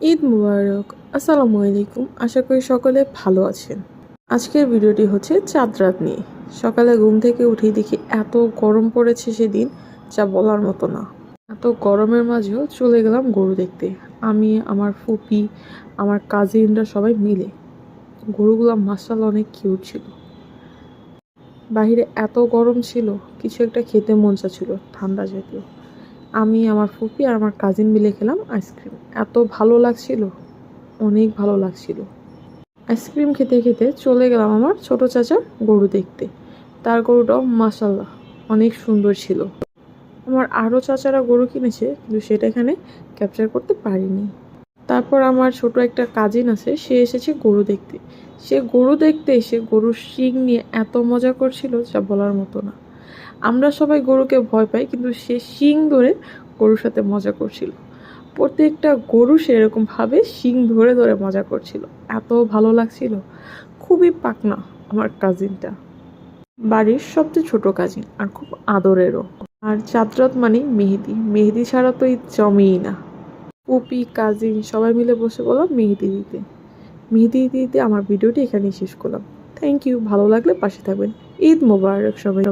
ঈদ মুবারক। আসসালামু আলাইকুম। আশা করি সকলে ভালো আছেন। আজকের ভিডিওটি হচ্ছে চাঁদ রাত নিয়ে। সকালে ঘুম থেকে উঠেই দেখি এত গরম পড়েছে সেদিন, যা বলার মতো না। এত গরমের মাঝেও চলে গেলাম গরু দেখতে। আমি, আমার ফুপি, আমার কাজিনরা সবাই মিলে। গরুগুলো মাসাল অনেক কিউট ছিল। বাইরে এত গরম ছিল, কিছু একটা খেতে মন চাচ্ছিল, ঠান্ডা জাতীয়। আমি আমার ফুপি আর আমার কাজিন মিলে খেলাম আইসক্রিম এত ভালো লাগছিল, অনেক ভালো লাগছিল। আইসক্রিম খেতে খেতে চলে গেলাম আমার ছোট চাচার গরু দেখতে। তার গরুটাও মাসাল্লাহ অনেক সুন্দর ছিল। আমার আরও চাচারা গরু কিনেছে, কিন্তু সেটা এখানে ক্যাপচার করতে পারিনি। তারপর আমার ছোট একটা কাজিন আছে, সে এসেছে গরু দেখতে। সে গরু দেখতে এসে গরুর শিং নিয়ে এত মজা করছিল যা বলার মতো না। আমরা সবাই গরুকে ভয় পাই, কিন্তু সে শিং ধরে গরুর সাথে মজা করছিল। প্রত্যেকটা গরু সেরকমভাবে শিং ধরে ধরে মজা করছিল। এত ভালো লাগছিল। খুবই পাকনা আমার কাজিনটা বাড়ির সবচেয়ে ছোট কাজিন আর খুব আদরেরও। আর চাঁদরাত মানে মেহেদি। মেহেদি ছাড়া তো ঈদ জমেই না। পুপি কাজিন সবাই মিলে বসে বললাম মেহেদি দিতে। মেহেদি দিতে আমার ভিডিওটি এখানেই শেষ করলাম। থ্যাংক ইউ ভালো লাগলে পাশে থাকবেন। ঈদ মোবারক সবাই।